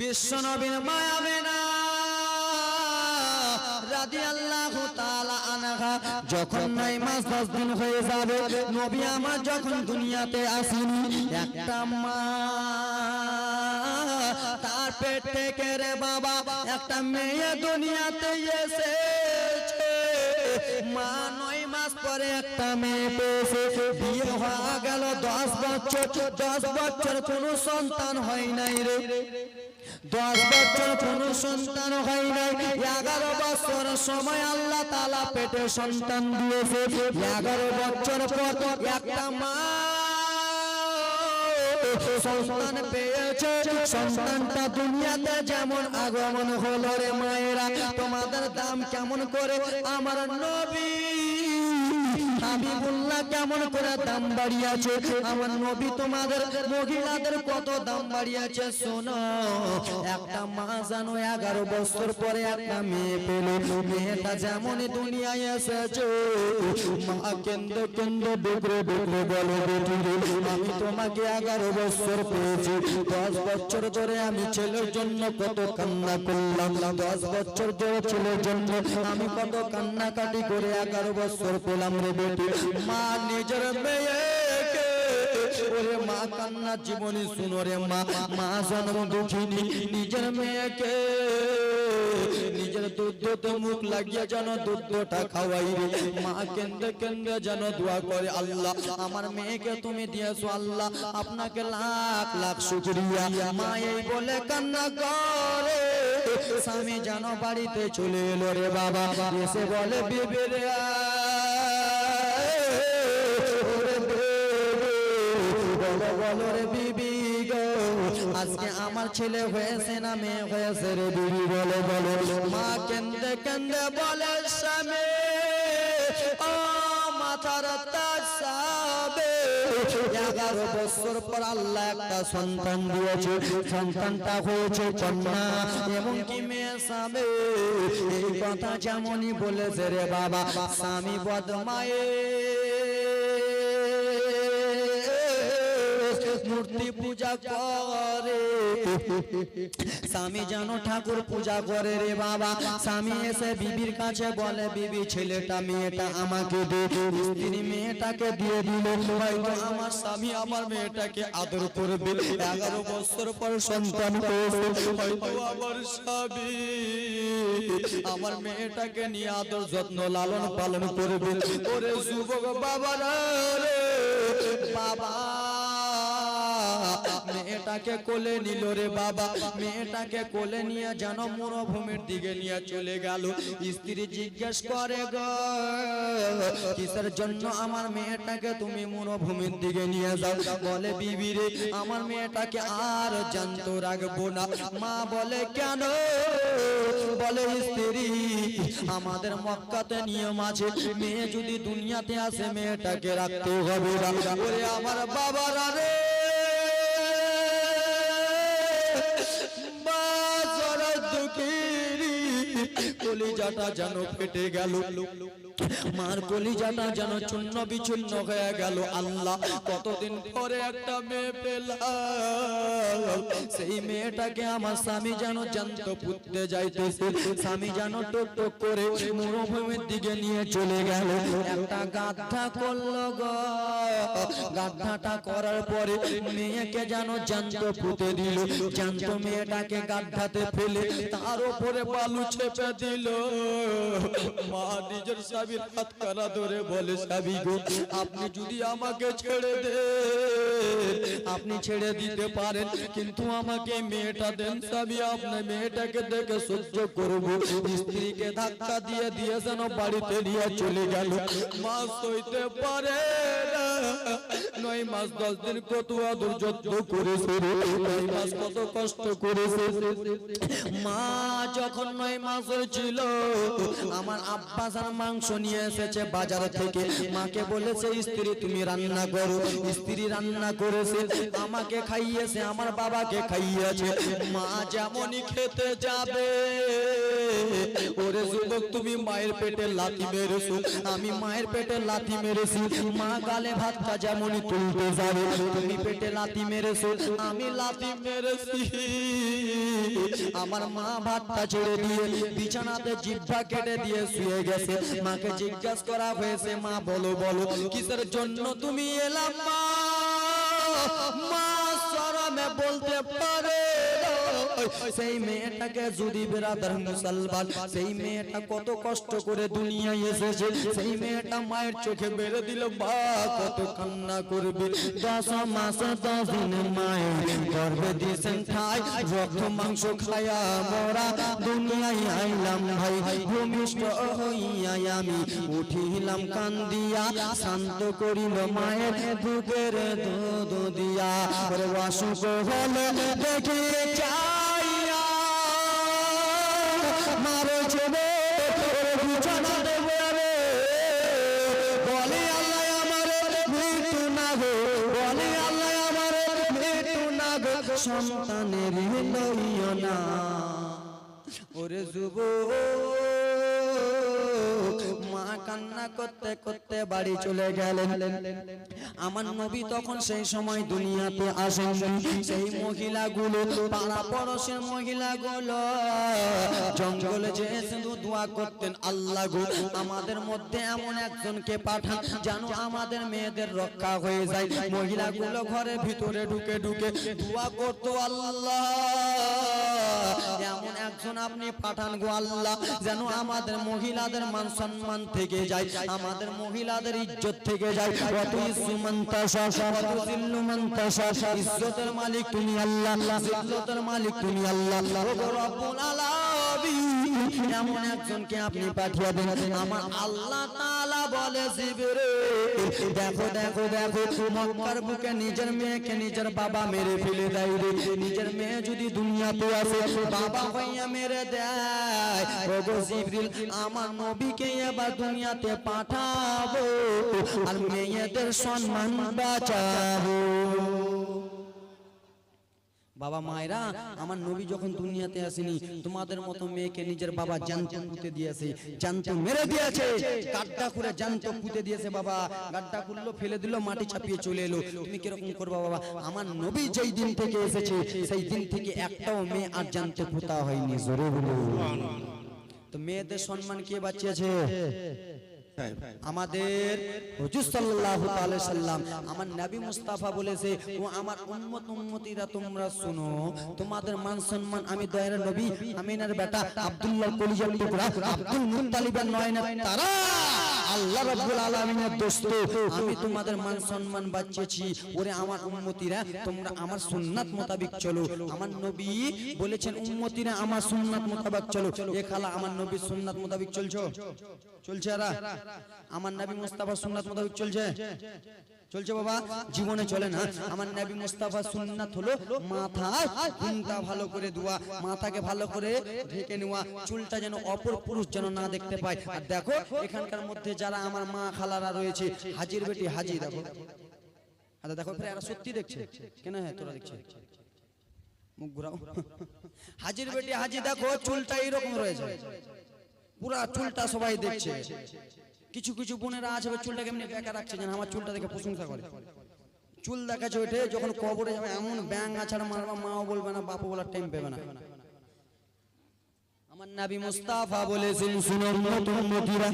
বিশ্ব নবীর মায়াবে না যখন নয় মাস দশ দিন হয়ে যাবে, নবী আমার যখন দুনিয়াতে আসেনি, একটা মা তার পেট থেকে রে বাবা, একটা মেয়ে দুনিয়াতে এসেছে। মা পরে একটা মেয়ে পেয়েছে। বিয়ে হয়ে গেল দশ বছর। দশ বছর সন্তান হয় নাই রে। দশ বছর কোন সন্তান হয় নাই। এগারো বছর সময় আল্লাহ তালা পেটে সন্তান দিয়েছে। এগারো বছর পর একটা মা সন্তান পেয়েছে। সন্তানটা দুনিয়াতে যেমন আগমন হলো রে মায়েরা, তোমাদের দাম কেমন করে? আমার নবী হাবিবুল্লাহ কেমন করে দাম বাড়িয়েছে? আমার নবী তোমাদের মহিলাদের কত দাম বাড়িয়েছে শোনো। একটা মা জানো এগারো বছর পরে একটা মেয়ে পেল। মেয়েটা যেমন দুনিয়ায় এসেছে, মা কেন্দ্র কেন্দ্র বলো আমি তোমাকে এগারো বছর পেয়েছি। দশ বছর ধরে আমি ছেলের জন্য কত কান্না করলাম। দশ বছর ধরে ছেলের জন্য আমি কত কান্নাকাটি করে এগারো বছর পেলাম রে বেটি। মা নিজের মেয়েকে ওরে মা কান্না জীবনী শুনো রে মা। মা জন্ম দুঃখিনী, নিজের মেয়েকে নিজের দুধতে মুখ লাগিয়ে যেন দুধটা খাওয়াই রে। মা কেন্দ্রে কেন্দ্রে যেন দোয়া করে, আল্লাহ, আমার মেয়েকে তুমি দিয়েছ, আল্লাহ, আপনাকে লাখ লাখ শুকরিয়া। মা এই বলে কান্না করে, স্বামী যেন বাড়িতে চলে এলো রে বাবা। এসে বলে বিবেরে বলো আজকে আমার ছেলে হয়েছে না মেয়ে হয়েছে রে বিবি বলে বলো মা কেন্দে কেন্দে বলে স্বামী ও মাথার তাসাবে এগারো বছর পর আল্লাহ একটা সন্তান দিয়েছে। সন্তানটা হয়েছে কন্যা এবং কি মেয়ে স্বামী। এই কথা যেমনই বলেছে রে বাবা স্বামী বদমায়ে মূর্তি পূজা করে। স্বামী যেন ঠাকুর পূজা করে রে বাবা। স্বামী এসে বিবির কাছে বলে, বিবি, ছেলেটা, মেয়েটা আমাকে দে। মেয়েটাকে দিয়ে দিল। আমার স্বামী আমার মেয়েটাকে আদর করবে। এগারো বছর পর সন্তান আমার স্বামী আমার মেয়েটাকে নিয়ে আদর যত্ন লালন পালন করবে। ওরে যুবক বাবারা রে, বাবা। মেয়েটাকে কোলে নিল রে বাবা। মেয়েটাকে কোলে নিয়ে যেন মরুভূমির দিকে নিয়ে চলে গেল। স্ত্রী জিজ্ঞেস করে, গো, কিসের জন্য আমার মেয়েটাকে তুমি মরুভূমির দিকে নিয়ে যাও? বলে, বিবি রে, আমার মেয়েটাকে আর জানত রাখব না। মা বলে, কেন? বলে, স্ত্রী, আমাদের মক্কাতে নিয়ম আছে। মেয়ে যদি দুনিয়াতে আসে, মেয়েটাকে রাখতে হবে ওরে আমার বাবারা রে কলিজাটা যেন ফেটে গেল। মার কলিজাটা যেন চূর্ণ বিচূর্ণ হয়ে গেল। আল্লাহ, কতদিন পরে একটা মেয়ে পেলাম। সেই মেয়েটাকে আমার স্বামী যেন জানত পুততে যাইতেছে। স্বামী যেন টুক টুক করে মরুভূমির দিকে নিয়ে চলে গেল। একটা গাধা করল গাধাটা করার পরে মেয়েকে যেন জান্ত পুঁতে দিল। জান্ত মেয়েটাকে গাধাতে ফেলে তার উপরে বালু চেপে দিল। মা নিজের স্বামীর হাত কারা ধরে বলে, স্বামী গো, আপনি যদি আমাকে ছেড়ে দে আপনি ছেড়ে দিতে পারেন, কিন্তু আমাকে মেয়েটা দেন, স্বামী, আপনার মেয়েটাকে দেখে সহ্য করব। স্ত্রীকে ধাক্কা দিয়ে দিয়ে যেন বাড়িতে নিয়ে চলে গেল। মা সইতে পারে না। নয় মাস দশ দিন কত করেছে নয় মাস কত কষ্ট করেছে মা, যখন নয় ছিল আমার মাংস নিয়ে এসেছে বাজার থেকে, মাকে বলেছে, স্ত্রী, তুমি রান্না করো। স্ত্রী রান্না করেছে, আমাকে খাইয়েছে, আমার বাবাকে খাইয়েছে। মা যেমনই খেতে যাবে ওরে যুবক, তুমি মায়ের পেটে লাথি মেরেছো। আমি মায়ের পেটে লাথি মেরেছি। মা গালে ভাতটা যেমনই তুলতে যাবে। তুমি পেটে লাথি মেরেছো। আমি লাথি মেরেছি। আমার মা ভাতটা ছেড়ে দিয়ে বিছানাতে জিভা কেটে দিয়ে শুয়ে গেছে। মাকে জিজ্ঞাসা করা হয়েছে, মা, বলো বলো, কিসের জন্য তুমি এলাম মা? মা সরমে বলতে পারে সেই মেয়েটাকে যদি বেরাদার মুসলমান, সেই মেয়েটা কত কষ্ট করে দুনিয়ায় এসেছে, সেই মেয়েটা মায়ের চোখে বেড়ে দিল, বা, কত কান্না করবে। দশ মাস মায়ের গর্বে দিয়েছেন রক্ত, মাংস খায়া মোরা দুনিয়ায় আইলাম ভাই। ভূমিষ্ঠ আমি উঠিলাম কান্দিয়া, শান্ত করিল মায়ের বুকের দুধ দিয়া। অসুখ হলে সন্তানের লইও না ওরে যুবক মা কান্না করতে করতে বাড়ি চলে গেলেন। আমার নবী তখন সেই সময় দুনিয়াতে আসেন সেই মহিলাগুলো, পাড়া পড়শের মহিলাগুলো, জঙ্গলে যে শুধু দোয়া করতেন, আল্লাহ গো, আমাদের মধ্যে এমন একজনকে পাঠান যেন আমাদের মেয়েদের রক্ষা হয়ে যায়। মহিলাগুলো ঘরে ভিতরে ঢুকে ঢুকে দোয়া করতো, আল্লাহ একজন আপনি পাঠান গো আল্লাহ, যেন আমাদের মহিলাদের মান সম্মান থেকে যায়, আমাদের মহিলাদের ইজ্জত থেকে যায়। ইজ্জতের মালিক তুমি আল্লাহ ইজ্জতের মালিক তুমি আল্লাহ। রব্বুল আলামিন। এমন একজনকে আপনি পাঠিয়ে দেন? আমার আল্লাহ তাআলা বলে জিবরে দেখো দেখো দেখো মক্কার বুকে নিজের মেয়েকে নিজের বাবা মেরে ফেলে দেয় রে। নিজের মেয়ে যদি দুনিয়াতে আসে, বাবা হইয়া মেরে দেয়। ওগো জিবরিল, আমার নবীকে এবার দুনিয়াতে পাঠাবো, আর মেয়েদের সম্মান বাঁচাবো। বাবা মায়েরা, আমার নবী যখন দুনিয়াতে আসেনি, তোমাদের মতো মেয়েকে নিজের বাবা জানতো পুঁতে দিয়েছে জানতো মেরে দিয়েছে, গাড্ডা করে জানতো পুঁতে দিয়েছে বাবা, গাড্ডা করল ফেলে দিল, মাটি চাপিয়ে চলে এলো। তুমি কীরকম করবা বাবা? আমার নবী যেই দিন থেকে এসেছে, সেই দিন থেকে একটাও মেয়ে আর জানতে পুতা হয়নি, জোরে বলো তো মেয়েদের সম্মান কে বাঁচিয়েছে? আমাদের হুজুর সাল্লাল্লাহু আলাইহি সাল্লাম আমার নবী মুস্তাফা বলেছে, ও আমার উম্মত উম্মতিরা, তোমরা শুনো, তোমাদের মান সম্মান আমি দয়ার নবী আমিনার বেটা আব্দুল্লাহ কলিজার টুকরা আব্দুল মুত্তালিবের নয়নের তারা। আল্লাহ রাব্বুল আলামিনের দোস্ত, আমি তোমাদের মান সম্মান বাঁচিয়েছি ওরে আমার উম্মতিরা, তোমরা আমার সুন্নাত মোতাবেক চলো। আমার নবী বলেছেন, উম্মতিরা আমার সুন্নাত মোতাবেক চলো। এ খালা, আমার নবীর সুন্নাত মোতাবেক চলছো? চলছে এরা? আমার নবী মুস্তাফা সুন্নাত মোতাবেক চলছে? চলছে বাবা? জীবনে চলে না। আমার নবী মুস্তাফা সুন্নাত হলো মাথা ঘুমটা ভালো করে দোয়া মাথাকে ভালো করে ঢেকে নেওয়া, চুলটা যেন অপর পুরুষ যেন না দেখতে পায়। আর দেখো, এখানকার মধ্যে যারা আমার মা খালারা রয়েছে, হাজির বেটি হাজি, দেখো। আচ্ছা দেখো এরা সত্যি দেখছে। কেন হ্যাঁ তোরা দেখছে? মুখ ঘুরাও। হাজির বেটি হাজি, দেখো, চুলটা এইরকম রয়েছে পুরা চুলটা সবাই দেখছে। কিছু কিছু বোনেরা আছে চুলটা কেমনি বেকার রাখছে যেন আমার চুলটা দেখে প্রশংসা করে। চুল দেখাচ্ছে ওইটে যখন কবরে যাবে, এমন ব্যাং আছাড় মারবা, মাও বলবে না বাপু বলার টাইম পেবে না। আমার নবী মুস্তাফা বলেছেন শুনুন নতুন নবীরা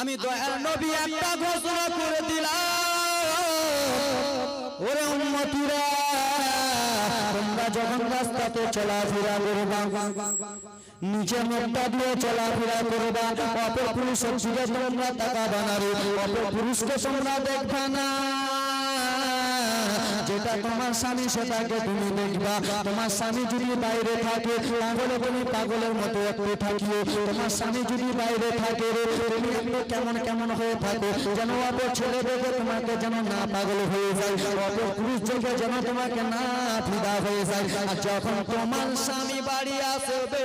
আমি দয়ার নবী একটা ঘোষণা করে দিলাম। ওরে উম্মতিরা যখন রাস্তাতে চলাফেরা করবা নিজের মুখটা দিয়ে চলাফেরা করবা, অপর পুরুষের দিকে তোমরা তাকাবা না অপর পুরুষকে তোমরা দেখবা না। যেটা তোমার স্বামী, সেটাকে তুমি দেখবা। তোমার স্বামী যদি বাইরে থাকে তাহলে তুমি পাগলের মতো একটু থাকিও। তোমার স্বামী যদি বাইরে থাকে, তুমি একটু কেমন কেমন হয়ে থাকো। যেন অপর ছেলে দেখে তোমাকে যেন না পাগল হয়ে যায়। পুরুষ দেখে যেন তোমাকে না ফিদা হয়ে যায়। আর যখন তোমার স্বামী বাড়ি আসবে,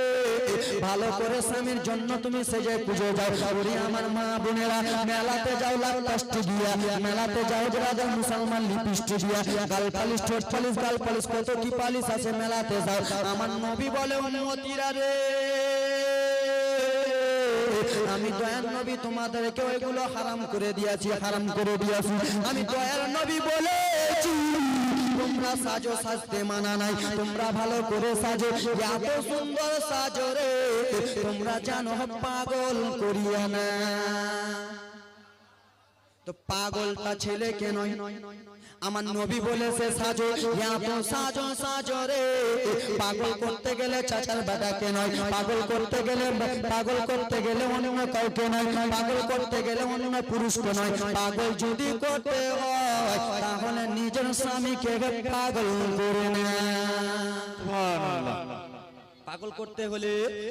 ভালো করে স্বামীর জন্য তুমি সেজে পুজো যাও। ওরে আমার মা বোনেরা, মেলাতে যাও লাল কাস্টি দিয়া। মেলাতে যাও যারা মুসলমান লিপিস্টি দিয়া। গাল পালিশ, ঠোঁট পালিশ, গাল পালিশ, কত কি পালিশ আছে মেলাতে যাও। আমার নবী বলে উন্মতিরা রে, আমি দয়ার নবী তোমাদেরকে ওইগুলো হারাম করে দিয়েছি, হারাম করে দিয়েছি। আমি দয়ার নবী বলেছি, তোমরা সাজো, সাজতে মানা নাই, তোমরা ভালো করে সাজো, এত সুন্দর সাজো রে, তোমরা জানো, পাগল করিয়া না। তো পাগলটা ছেলেকে নয়? আমার নবী বলেছে সাজো এত সাজো সাজো রে। পাগল করতে গেলে চাচার বেটাকে নয়? পাগল করতে গেলে পাগল করতে গেলে অন্য কাউকে নয়? পাগল করতে গেলে অন্য পুরুষকে নয়? পাগল যদি করতে হয়, তাহলে নিজের স্বামীকে পাগল করে না পাগল করতে হলে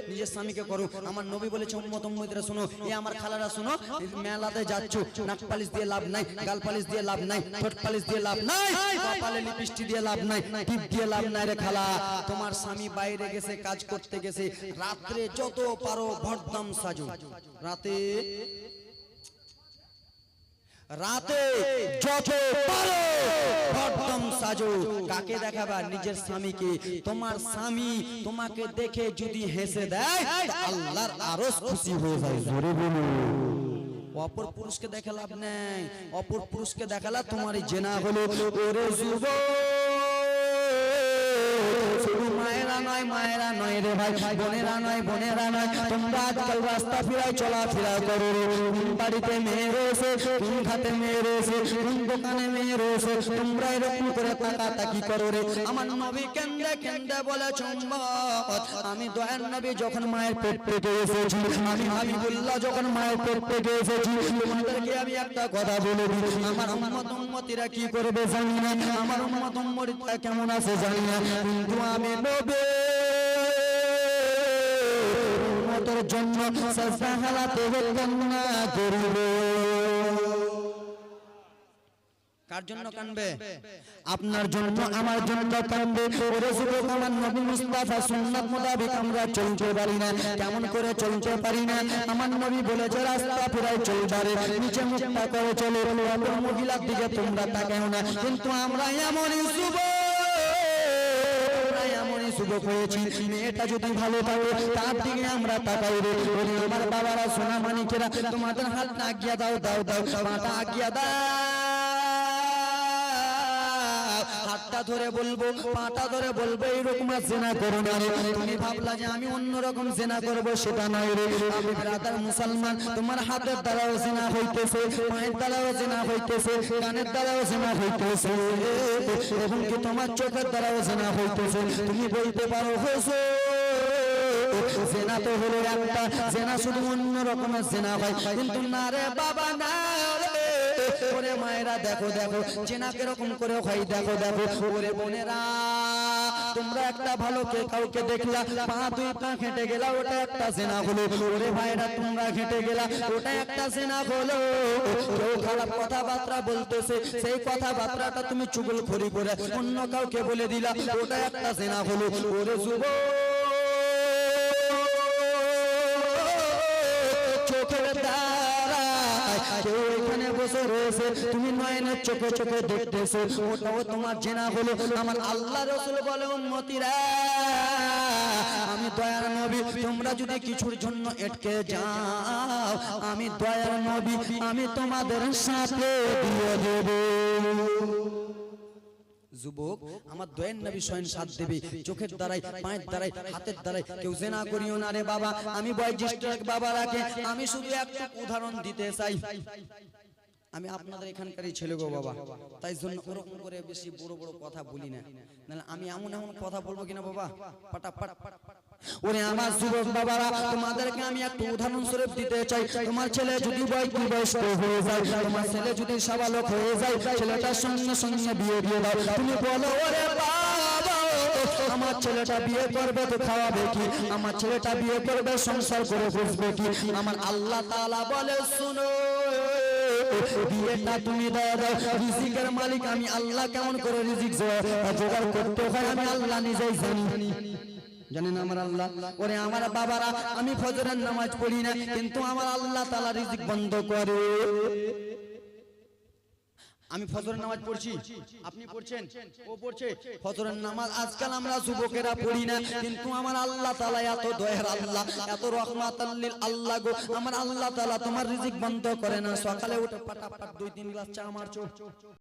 নিজের স্বামীকে করো। আমার নবী বলেছে, উম্মত, উম্মতিরা শোনো, এ আমার খালারা শোনো, মেলাতে যাচ্ছ, নাক পালিশ দিয়ে লাভ নাই, গাল পালিশ দিয়ে লাভ নাই, ঠোঁট পালিশ দিয়ে লাভ নাই, কপালে লিপস্টিক দিয়ে লাভ নাই, টিপ দিয়ে লাভ নাই রে খালা। তোমার স্বামী বাইরে গেছে, কাজ করতে গেছে, রাত্রে যত পারো ভরদম সাজো। রাতে রাতে যত পারো ভর্তম সাজো। কাকে দেখাবা? নিজের স্বামীকে। তোমার স্বামী তোমাকে দেখে যদি হেসে দেয় আল্লাহর আরও খুশি হয়ে যায় জোরে বলো অপর পুরুষকে দেখালাম নেই। অপর পুরুষকে দেখালা তোমার জেনা হলো। ওরে যুব নয়, মায়েরা নয় রে ভাই, বোনেরা নয় বোনেরা নয়। তোমরা আজকাল রাস্তা করো বাড়িতে মেয়ে রয়েছে ঘাটে মেয়ে রয়েছে, কোন দোকানে মেয়ে রয়েছে, তোমরা এরকম করে করো রে। আমার নবী কেন্দ্রে কেন্দ্রে বলে আমি দয়ার নবী যখন মায়ের পেট পেটে এসেছি, আমি হাবিবুল্লাহ যখন মায়ের পেট পেটে এসেছি, তোমাদেরকে আমি একটা কথা বলে দিই। আমার উম্মত উম্মতিরা কি করবে জানি না। আমার উম্মত উম্মতিরা কেমন আছে জানি না। কিন্তু আমি নবী উম্মতের জন্য হালাতে কান্না করিবে। আপনার জন্য, আমার জন্য কানবে। আমার চলতে পারি না কেমন করে চলতে পারি না। আমার নবী বলেছে, রাস্তা ফিরাই চলবারে নিচে মুক্তা করে চলে। মহিলার দিকে তোমরা তাকাও না, কিন্তু আমরা যুবক আমরা হয়েছে মেয়েটা যদি ভালো থাকে তার দিকে আমরা তাকাই আমার বাবারা সোনা মানিকেরা তোমাদের হাতটা আগিয়া দাও দাও দাও, মাথা আগিয়া দাও। ধরে বলব, পাটা ধরে বলব এইরকম জেনা করো না তুমি ভাবলা যে আমি অন্যরকম জেনা করব, সেটা নয় রে। আমি মুসলমান, তোমার হাতের দ্বারাও জেনা হইতেছে, পায়ের দ্বারাও জেনা হইতেছে, কানের দ্বারাও জেনা হইতেছে। এবং কি তোমার চোখের দ্বারাও জেনা হইতেছে? তুমি বলতে পারো হোসো জেনা তো হলো একটা, জেনা শুধু অন্য রকমের জেনা হয়। কিন্তু না রে বাবা, না। ওরে মায়েরা, দেখো দেখো চেনা কীরকম করে হয় দেখো দেখো। ওরে বোনেরা, তোমরা একটা ভালো কে কাউকে দেখলা, পা দুই পা খেটে গেলা, ওটা একটা জেনা হলো। ওরে ভাইরা তোমরা খেটে গেলা, ওটা একটা জেনা হলো। কেউ খারাপ কথাবার্তা বলতেছে, সেই কথাবার্তাটা তুমি চুগল খড়ি করে অন্য কাউকে বলে দিলা, ওটা একটা সেনা হলো। ওরে যুবক কেউ এখানে বসে রয়েছে, তুমি নয়নের চোখে চোখে দেখতেছো। ওটাও তোমার জেনা হলো আমার আল্লাহ রসুল বলে উন্মতিরা আমি দয়ার নবী, তোমরা যদি কিছুর জন্য এটকে যাও, আমি দয়ার নবী, আমি তোমাদের সাথে দিয়ে দেবো। যুবক, আমার দয়ের নবী স্বয়ং সাথ দেবে। চোখের দ্বারাই পায়ের দ্বারাই হাতের দ্বারাই কেউ জেনা করিও না রে বাবা। আমি বয়োজ্যেষ্ঠ বাবা রাখে আমি শুধু একটা উদাহরণ দিতে চাই। আমি আপনাদের এখানকারই ছেলে গো বাবা। তাই জন্য ওরকম করে বেশি বড় বড় কথা বলি না। আমি এমন এমন কথা বলব কিনা বাবা? পাটা পাট ওরে আমার যুবক বাবারা, তোমাদেরকে আমি একটা উদাহরণ স্বরূপ দিতে চাই। তোমার ছেলে যদি বয়স্ক হয়ে যায়, তোমার ছেলে যদি সাবালক হয়ে যায়, ছেলেটার সঙ্গে সঙ্গে বিয়ে দিয়ে দাও। তুমি বলো, ওরে আমার ছেলেটা বিয়ে করবে তো খাওয়াবে কি? আমার ছেলেটা বিয়ে করবে, সংসার করে বসবে কি? আমার আল্লাহ তাআলা বলে, শুনো, বিয়েটা তুমি দাও দাও। রিজিকের মালিক আমি আল্লাহ কেমন করে রিজিক জোগাড় করতে হয় আমি আল্লাহ নিজেই জানি। জানেন আমার আল্লাহ। ওরে আমার বাবারা, আমি ফজরের নামাজ পড়ি না, কিন্তু আমার আল্লাহ তালা রিজিক বন্ধ করে। আমি ফজরের নামাজ পড়ছি। আপনি পড়ছেন? ও পড়ছে। ফজরের নামাজ আজকাল আমরা যুবকেরা পড়ি না, কিন্তু আমার আল্লাহ তালা এত দয়ার আল্লাহ, এত রহমাত আল্লাহ গো। আমার আল্লাহ তালা তোমার রিজিক বন্ধ করে না। সকালে উঠে পাটা পাট দুই তিন গ্লাস চা মারছো।